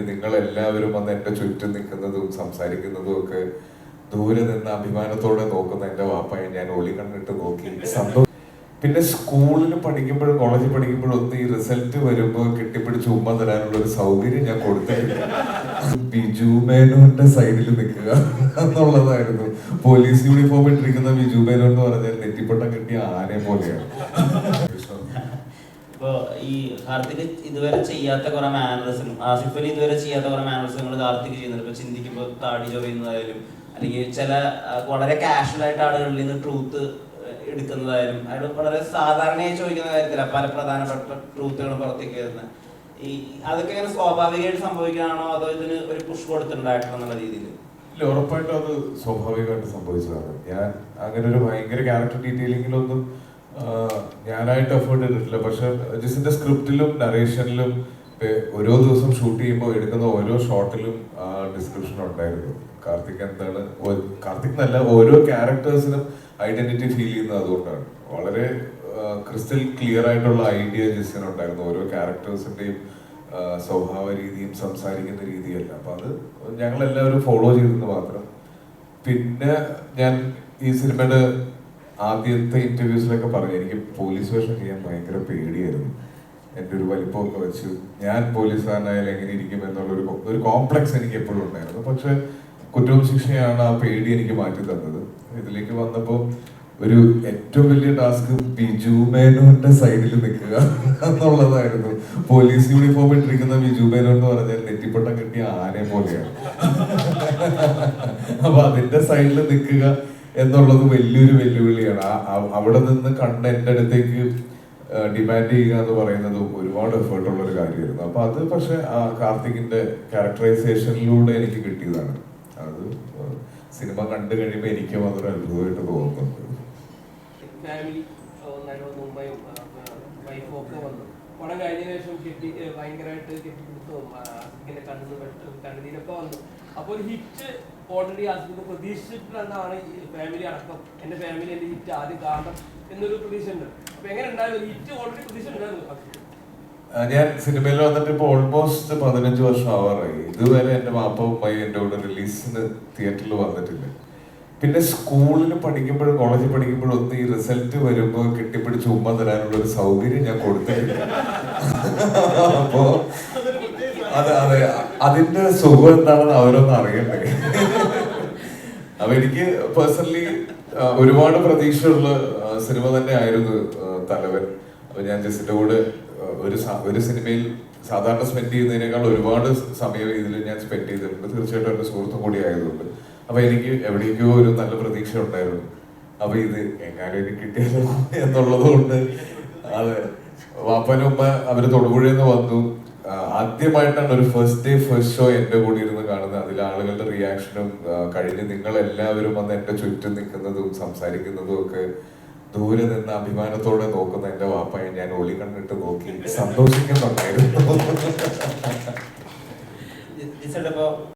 കഴിഞ്ഞ് നിങ്ങൾ എല്ലാവരും വന്ന് എന്റെ ചുറ്റും നിൽക്കുന്നതും സംസാരിക്കുന്നതും ഒക്കെ ദൂരെ നിന്ന് അഭിമാനത്തോടെ നോക്കുന്ന എന്റെ വാപ്പയെ ഞാൻ ഒളി കണ്ടിട്ട് നോക്കി. സന്തോഷം. പിന്നെ സ്കൂളിൽ പഠിക്കുമ്പോഴും കോളേജിൽ പഠിക്കുമ്പോഴും ഒന്ന് ഈ റിസൾട്ട് വരുമ്പോൾ കെട്ടിപ്പിടിച്ച് ഉമ്മ തരാനുള്ള ഒരു സൗകര്യം ഞാൻ കൊടുത്തിട്ടില്ല ബിജു മേനോന്റെ സൈഡിൽ നിൽക്കുക എന്നുള്ളതായിരുന്നു. പോലീസ് യൂണിഫോം ഇട്ടിരിക്കുന്ന ബിജു മേനോ എന്ന് പറഞ്ഞാൽ നെറ്റിപ്പട്ടം കിട്ടിയ ആനെ പോലെയാണ്. ഇപ്പൊ ഈ കാർത്തിക് ഇതുവരെ ചെയ്യാത്ത കുറെ മാനറിസം ആസിഫ് അലി ഇതുവരെ ചെയ്യാത്ത കുറെ മാനറിസങ്ങൾ കാർത്തിക് ചെയ്യുന്നുണ്ട്. ഇപ്പൊ ചിന്തിക്കുമ്പോൾ താടി ചൊറിയുന്നതായാലും അല്ലെങ്കിൽ ചില വളരെ കാഷ്വൽ ആയിട്ട് ആളുകളിൽ നിന്ന് ട്രൂത്ത് എടുക്കുന്നതായാലും അയാൾ വളരെ സാധാരണയായി ചോദിക്കുന്ന കാര്യത്തില പല പ്രധാനപ്പെട്ട ട്രൂത്തുകൾ പുറത്തേക്ക് വരുന്നത് ഈ അതൊക്കെ ഇങ്ങനെ സ്വാഭാവികമായിട്ട് സംഭവിക്കുകയാണോ അതോ ഇതിന് ഒരു പുഷ് കൊടുത്തിട്ടുണ്ടാക്കണം എന്നുള്ള രീതിയിൽ ഇല്ല ഉറപ്പായിട്ടും അത് സ്വാഭാവികമായിട്ട് സംഭവിച്ചതാണ്. ഞാൻ അങ്ങനെ ഒരു ഭയങ്കര ക്യാരക്ടർ ഡീറ്റെയിലിങ്ങിലൊന്നും ഞാനായിട്ട് എഫേർട്ട് എടുത്തിട്ടില്ല പക്ഷെ ജിസിന്റെ സ്ക്രിപ്റ്റിലും നറേഷനിലും ഓരോ ദിവസം ഷൂട്ട് ചെയ്യുമ്പോൾ എടുക്കുന്ന ഓരോ ഷോട്ടിലും ഡിസ്ക്രിപ്ഷൻ ഉണ്ടായിരുന്നു. കാർത്തിക് എന്താണ് കാർത്തിക് എന്നല്ല ഓരോ ക്യാരക്ടേഴ്സിനും ഐഡന്റിറ്റി ഫീൽ ചെയ്യുന്നത് അതുകൊണ്ടാണ്. വളരെ ക്രിസ്റ്റൽ ക്ലിയർ ആയിട്ടുള്ള ഐഡിയ ജിസിന് ഉണ്ടായിരുന്നു. ഓരോ ക്യാരക്ടേഴ്സിന്റെയും സ്വഭാവ രീതിയും സംസാരിക്കുന്ന രീതിയല്ല. അപ്പൊ അത് ഞങ്ങൾ എല്ലാവരും ഫോളോ ചെയ്തെന്ന് മാത്രം. പിന്നെ ഞാൻ ഈ സിനിമയുടെ ആദ്യത്തെ ഇന്റർവ്യൂസിലൊക്കെ പറഞ്ഞു എനിക്ക് പോലീസ് വേഷം ചെയ്യാൻ ഭയങ്കര പേടിയായിരുന്നു. എന്റെ ഒരു വലിപ്പമൊക്കെ വെച്ച് ഞാൻ പോലീസുകാരനായാൽ എങ്ങനെ ഇരിക്കും എന്നുള്ളൊരു കൊ- ഒരു കോംപ്ലക്സ് എനിക്ക് എപ്പോഴും ഉണ്ടായിരുന്നു. പക്ഷെ കുറ്റവും ശിക്ഷയാണ് ആ പേടി എനിക്ക് മാറ്റി തന്നത്. ഇതിലേക്ക് വന്നപ്പോൾ ഒരു ഏറ്റവും വലിയ ടാസ്ക് ബിജു മേനോന്റെ സൈഡിൽ നിൽക്കുക എന്നുള്ളതായിരുന്നു. പോലീസ് യൂണിഫോം ഇട്ടിരിക്കുന്ന ബിജു എന്ന് പറഞ്ഞാൽ നെറ്റിപ്പട്ടം കിട്ടിയ ആനെ പോലെയാണ്. അപ്പൊ അതിന്റെ സൈഡിൽ നിൽക്കുക എന്നുള്ളത് വലിയൊരു വെല്ലുവിളിയാണ്. അവിടെ നിന്ന് കണ്ട എന്റെ അടുത്തേക്ക് ഡിമാൻഡ് ചെയ്യുക എന്ന് പറയുന്നത് ഒരുപാട് എഫേർട്ട് ഉള്ള ഒരു കാര്യമായിരുന്നു. അപ്പൊ അത് പക്ഷെ കാർത്തികിന്റെ ക്യാരക്ടറൈസേഷനിലൂടെ എനിക്ക് കിട്ടിയതാണ്. അത് സിനിമ കണ്ടു കഴിയുമ്പോൾ എനിക്കും അതൊരു അത്ഭുതമായിട്ട് തോന്നുന്നുണ്ട്. ഫാമിലി ഉമ്മയും വന്നു. പണം കഴിഞ്ഞ ശേഷം കെട്ടി ഭയങ്കരമായിട്ട് കെട്ടിപ്പിടുത്തവും ഇങ്ങനെ കണ്ണു കണ്ണുനീരൊക്കെ വന്നു. അപ്പോൾ ഒരു ഹിറ്റ് ഓൾറെഡി ആസ്വദിച്ച് പ്രതീക്ഷിച്ചിട്ടുണ്ടെന്നാണ് ഫാമിലി അടക്കം. എന്റെ ഫാമിലി എന്റെ ഹിറ്റ് ആദ്യം കാണണം എന്നൊരു പ്രതീക്ഷ ഉണ്ട് അപ്പൊ എങ്ങനെ ഉണ്ടായിരുന്നു ഹിറ്റ് ഓൾറെഡി പ്രതീക്ഷ ഉണ്ടായിരുന്നു? ഞാൻ സിനിമയിൽ വന്നിട്ട് ഇപ്പോൾ ഓൾമോസ്റ്റ് പതിനഞ്ച് വർഷം ആവാറായി. ഇതുവരെ എന്റെ മാപ്പ ഉമ്മായി എന്റെ കൂടെ റിലീസിന് തിയേറ്ററിൽ വന്നിട്ടില്ല. പിന്നെ സ്കൂളിൽ പഠിക്കുമ്പോഴും കോളേജിൽ പഠിക്കുമ്പോഴും ഒന്ന് ഈ റിസൾട്ട് വരുമ്പോൾ കെട്ടിപ്പിടിച്ച് ഉമ്മ തരാനുള്ള ഒരു സൗകര്യം ഞാൻ കൊടുത്തിട്ടില്ല അപ്പോ അതെ അതെ അതിന്റെ സുഖം എന്താണെന്ന് അവരൊന്നും അറിയണ്ടേ അപ്പൊ എനിക്ക് പേഴ്സണലി ഒരുപാട് പ്രതീക്ഷയുള്ള സിനിമ തന്നെ ആയിരുന്നു തലവൻ. അപ്പൊ ഞാൻ ജസ്റ്റിന്റെ കൂടെ ഒരു ഒരു സിനിമയിൽ സാധാരണ സ്പെൻഡ് ചെയ്യുന്നതിനേക്കാൾ ഒരുപാട് സമയം ഇതിൽ ഞാൻ സ്പെൻഡ് ചെയ്തിട്ടുണ്ട്. തീർച്ചയായിട്ടും എന്റെ സുഹൃത്തും കൂടി ആയതുകൊണ്ട്. അപ്പൊ എനിക്ക് എവിടേക്കോ ഒരു നല്ല പ്രതീക്ഷ ഉണ്ടായിരുന്നു. അപ്പൊ ഇത് എങ്ങാനും എനിക്ക് കിട്ടിയല്ലോ എന്നുള്ളത് കൊണ്ട് അതെ വാപ്പനും ഉമ്മ അവർ തൊടുപുഴയിൽ നിന്ന് വന്നു ആദ്യമായിട്ടാണ് ഒരു ഫസ്റ്റ് ഡേ ഫസ്റ്റ് ഷോ എന്റെ കൂടി ഇരുന്ന് കാണുന്നത്. അതിൽ ആളുകളുടെ റിയാക്ഷനും കഴിഞ്ഞ് നിങ്ങൾ എല്ലാവരും വന്ന് എന്റെ ചുറ്റും നിൽക്കുന്നതും സംസാരിക്കുന്നതും ഒക്കെ ദൂരെ നിന്ന് അഭിമാനത്തോടെ നോക്കുന്ന എന്റെ വാപ്പയെ ഞാൻ ഒളി കണ്ടിട്ട് നോക്കി സന്തോഷിക്കുന്നുണ്ടായിരുന്നു.